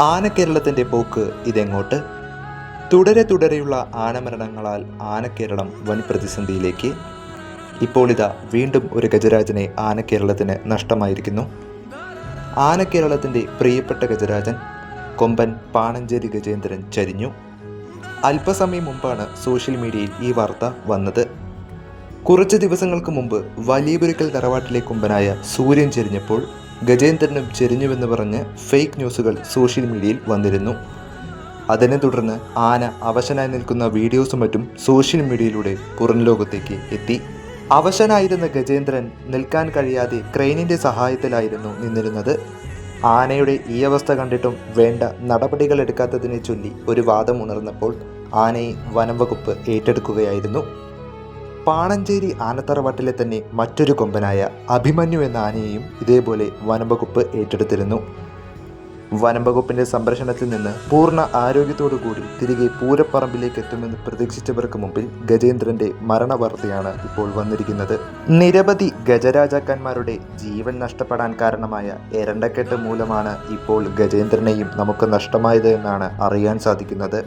ആനക്കേരളത്തിന്റെ പോക്ക് ഇതെങ്ങോട്ട്? തുടരെ തുടരെയുള്ള ആനമരണങ്ങളാൽ ആനക്കേരളം വൻ പ്രതിസന്ധിയിലേക്ക്. ഇപ്പോൾ ഇതാ വീണ്ടും ഒരു ഗജരാജനെ ആനക്കേരളത്തിന് നഷ്ടമായിരിക്കുന്നു. ആനക്കേരളത്തിന്റെ പ്രിയപ്പെട്ട ഗജരാജൻ കൊമ്പൻ പാണഞ്ചേരി ഗജേന്ദ്രൻ ചരിഞ്ഞു. അല്പസമയം മുമ്പാണ് സോഷ്യൽ മീഡിയയിൽ ഈ വാർത്ത വന്നത്. കുറച്ച് ദിവസങ്ങൾക്ക് മുമ്പ് വലിയപുരക്കൽ തറവാട്ടിലെ കൊമ്പനായ സൂര്യൻ ചെരിഞ്ഞപ്പോൾ ഗജേന്ദ്രനും ചെരിഞ്ഞുവെന്ന് പറഞ്ഞ് ഫേക്ക് ന്യൂസുകൾ സോഷ്യൽ മീഡിയയിൽ വന്നിരുന്നു. അതിനെ തുടർന്ന് ആന അവശനായി നിൽക്കുന്ന വീഡിയോസും മറ്റും സോഷ്യൽ മീഡിയയിലൂടെ പുറം ലോകത്തേക്ക് എത്തി. അവശനായിരുന്ന ഗജേന്ദ്രൻ നിൽക്കാൻ കഴിയാതെ ക്രെയിനിന്റെ സഹായത്തിലായിരുന്നു നിന്നിരുന്നത്. ആനയുടെ ഈ അവസ്ഥ കണ്ടിട്ടും വേണ്ട നടപടികൾ എടുക്കാത്തതിനെ ചൊല്ലി ഒരു വാദം ഉണർന്നപ്പോൾ ആനയെ വനം വകുപ്പ് ഏറ്റെടുക്കുകയായിരുന്നു. പാണഞ്ചേരി ആനത്തറവാട്ടിലെ തന്നെ മറ്റൊരു കൊമ്പനായ അഭിമന്യു എന്ന ആനയെയും ഇതേപോലെ വനംവകുപ്പ് ഏറ്റെടുത്തിരുന്നു. വനംവകുപ്പിന്റെ സംരക്ഷണത്തിൽ നിന്ന് പൂർണ ആരോഗ്യത്തോടു കൂടി തിരികെ പൂരപ്പറമ്പിലേക്ക് എത്തുമെന്ന് പ്രതീക്ഷിച്ചവർക്ക് മുമ്പിൽ ഗജേന്ദ്രന്റെ മരണവാർത്തയാണ് ഇപ്പോൾ വന്നിരിക്കുന്നത്. നിരവധി ഗജരാജാക്കന്മാരുടെ ജീവൻ നഷ്ടപ്പെടാൻ കാരണമായ എരണ്ടക്കെട്ട് മൂലമാണ് ഇപ്പോൾ ഗജേന്ദ്രനെയും നമുക്ക് നഷ്ടമായത് എന്നാണ് അറിയാൻ സാധിക്കുന്നത്.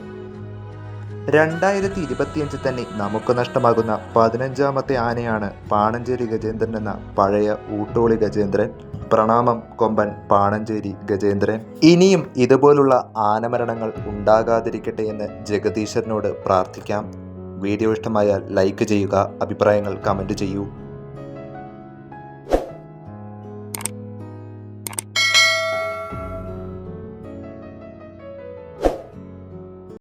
രണ്ടായിരത്തി ഇരുപത്തിയഞ്ചിൽ തന്നെ നമുക്ക് നഷ്ടമാകുന്ന പതിനഞ്ചാമത്തെ ആനയാണ് പാണഞ്ചേരി ഗജേന്ദ്രൻ എന്ന പഴയ ഊട്ടോളി ഗജേന്ദ്രൻ. പ്രണാമം കൊമ്പൻ പാണഞ്ചേരി ഗജേന്ദ്രൻ. ഇനിയും ഇതുപോലുള്ള ആനമരണങ്ങൾ ഉണ്ടാകാതിരിക്കട്ടെ എന്ന് ജഗദീശ്വരനോട് പ്രാർത്ഥിക്കാം. വീഡിയോ ഇഷ്ടമായാൽ ലൈക്ക് ചെയ്യുക അഭിപ്രായങ്ങൾ കമന്റ് ചെയ്യൂ.